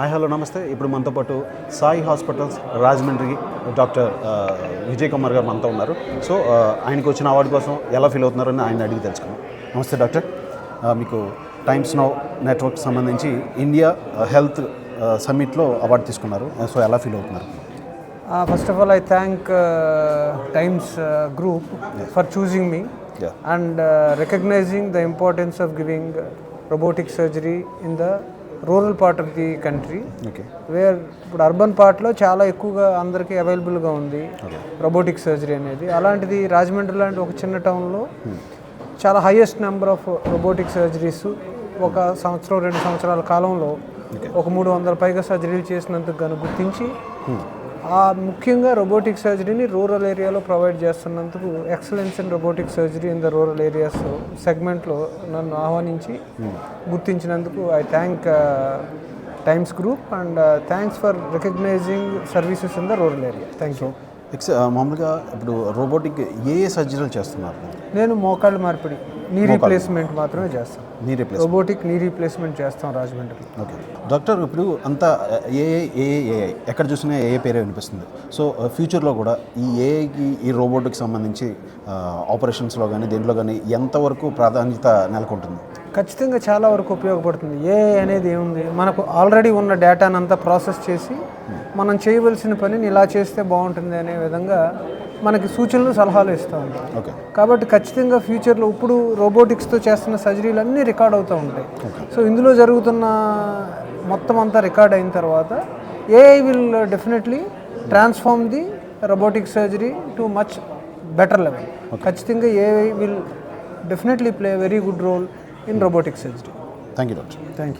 Hi hello నమస్తే. ఇప్పుడు మనతో పాటు సాయి హాస్పిటల్స్ రాజమండ్రి డాక్టర్ విజయ్ కుమార్ గారు మనతో ఉన్నారు. సో ఆయనకు వచ్చిన అవార్డు కోసం ఎలా ఫీల్ అవుతున్నారని ఆయన అడిగి తెలుసుకున్నాం నమస్తే డాక్టర్. మీకు టైమ్స్ నౌ నెట్వర్క్ సంబంధించి ఇండియా హెల్త్ సమ్మిట్లో అవార్డు తీసుకున్నారు. సో ఎలా ఫీల్ అవుతున్నారు? thank uh, Times uh, Group for choosing me Yeah. and uh, recognizing the importance of giving robotic surgery in the part of the country. Okay where ఇప్పుడు urban పార్ట్లో చాలా ఎక్కువగా అందరికీ అవైలబుల్గా ఉంది రోబోటిక్ సర్జరీ అనేది. అలాంటిది రాజమండ్రి లాంటి ఒక చిన్న టౌన్లో చాలా highest number of robotic surgeries ఒక సంవత్సరం రెండు సంవత్సరాల కాలంలో ఒక మూడు వందల పైగా సర్జరీలు చేసినందుకు గాను గుర్తించి ఆ ముఖ్యంగా రోబోటిక్ సర్జరీని రూరల్ ఏరియాలో ప్రొవైడ్ చేస్తున్నందుకు excellence in robotic surgery in the rural areas సెగ్మెంట్లో నన్ను ఆహ్వానించి గుర్తించినందుకు I thank Times group and thanks for recognising services in the rural area thank you X మామూలుగా ఇప్పుడు రోబోటిక్ ఏ ఏ సర్జరీలు చేస్తున్నారు? నేను మోకాళ్ళ మార్పిడి. నీ రీప్లేస్మెంట్ మాత్రమే చేస్తాను నీ రిప్లేస్ రోబోటిక్ నీ రీప్లేస్మెంట్ చేస్తాం రాజమండ్రిలో ఓకే డాక్టర్ ఇప్పుడు అంతా ఏ ఏ ఏ ఎక్కడ చూసినా ఏ పేరే వినిపిస్తుంది. సో ఫ్యూచర్లో కూడా ఈ ఏఐకి ఈ రోబోట్కి సంబంధించి ఆపరేషన్స్లో కానీ దేంట్లో కానీ ఎంతవరకు ప్రాధాన్యత నెలకొంటుంది? ఖచ్చితంగా చాలా వరకు ఉపయోగపడుతుంది. ఏ అనేది ఏముంది? మనకు ఆల్రెడీ ఉన్న డేటాను అంతా ప్రాసెస్ చేసి మనం చేయవలసిన పనిని ఇలా చేస్తే బాగుంటుంది అనే విధంగా మనకి సూచనలు సలహాలు ఇస్తూ ఉంటాయి. ఓకే. కాబట్టి ఖచ్చితంగా ఫ్యూచర్లో ఇప్పుడు రోబోటిక్స్తో చేస్తున్న సర్జరీలు అన్నీ రికార్డ్ అవుతూ ఉంటాయి. సో ఇందులో జరుగుతున్న మొత్తం అంతా రికార్డ్ అయిన తర్వాత AI will definitely transform the robotic surgery to much better level ఖచ్చితంగా AI will definitely play very good role in robotic surgery thank you doctor thank you